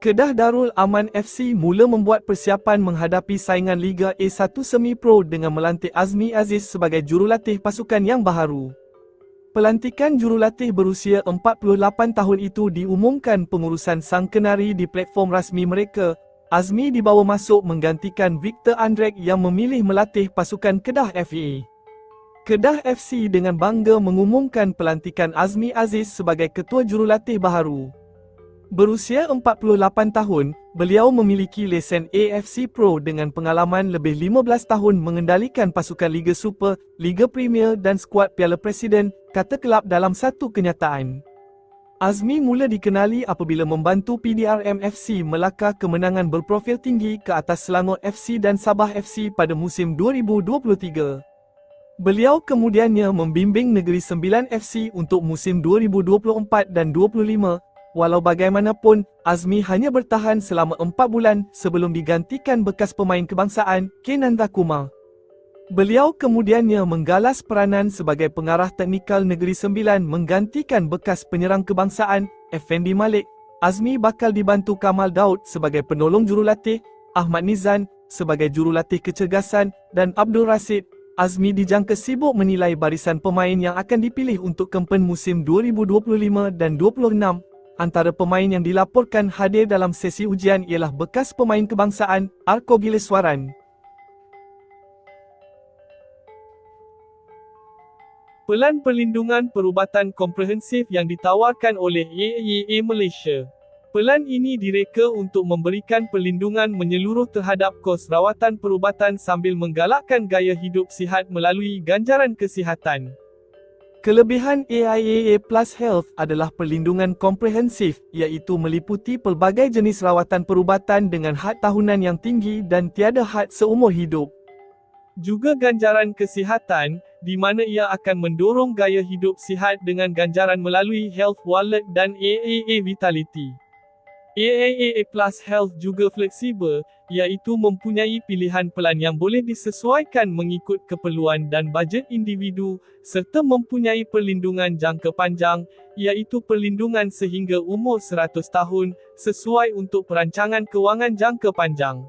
Kedah Darul Aman FC mula membuat persiapan menghadapi saingan Liga A1 Semi Pro dengan melantik Azmi Aziz sebagai jurulatih pasukan yang baharu. Pelantikan jurulatih berusia 48 tahun itu diumumkan pengurusan Sang Kenari di platform rasmi mereka. Azmi dibawa masuk menggantikan Victor Andrek yang memilih melatih pasukan Kedah FA. Kedah FC dengan bangga mengumumkan pelantikan Azmi Aziz sebagai ketua jurulatih baharu. Berusia 48 tahun, beliau memiliki lesen AFC Pro dengan pengalaman lebih 15 tahun mengendalikan pasukan Liga Super, Liga Premier dan skuad Piala Presiden, kata kelab dalam satu kenyataan. Azmi mula dikenali apabila membantu PDRM FC melakar kemenangan berprofil tinggi ke atas Selangor FC dan Sabah FC pada musim 2023. Beliau kemudiannya membimbing Negeri Sembilan FC untuk musim 2024 dan 2025 Walau bagaimanapun, Azmi hanya bertahan selama empat bulan sebelum digantikan bekas pemain kebangsaan, Kenanda Kumar. Beliau kemudiannya menggalas peranan sebagai pengarah teknikal Negeri Sembilan menggantikan bekas penyerang kebangsaan, Effendi Malik. Azmi bakal dibantu Kamal Daud sebagai penolong jurulatih, Ahmad Nizan sebagai jurulatih kecergasan dan Abdul Rasid. Azmi dijangka sibuk menilai barisan pemain yang akan dipilih untuk kempen musim 2025 dan 2026 Antara pemain yang dilaporkan hadir dalam sesi ujian ialah bekas pemain kebangsaan, Arko Gileswaran. Pelan Perlindungan Perubatan Komprehensif yang ditawarkan oleh AAA Malaysia. Pelan ini direka untuk memberikan perlindungan menyeluruh terhadap kos rawatan perubatan sambil menggalakkan gaya hidup sihat melalui ganjaran kesihatan. Kelebihan AIAA Plus Health adalah perlindungan komprehensif iaitu meliputi pelbagai jenis rawatan perubatan dengan had tahunan yang tinggi dan tiada had seumur hidup. Juga ganjaran kesihatan, di mana ia akan mendorong gaya hidup sihat dengan ganjaran melalui Health Wallet dan AAA Vitality. AAA Plus Health juga fleksibel, iaitu mempunyai pilihan pelan yang boleh disesuaikan mengikut keperluan dan bajet individu, serta mempunyai perlindungan jangka panjang, iaitu perlindungan sehingga umur 100 tahun, sesuai untuk perancangan kewangan jangka panjang.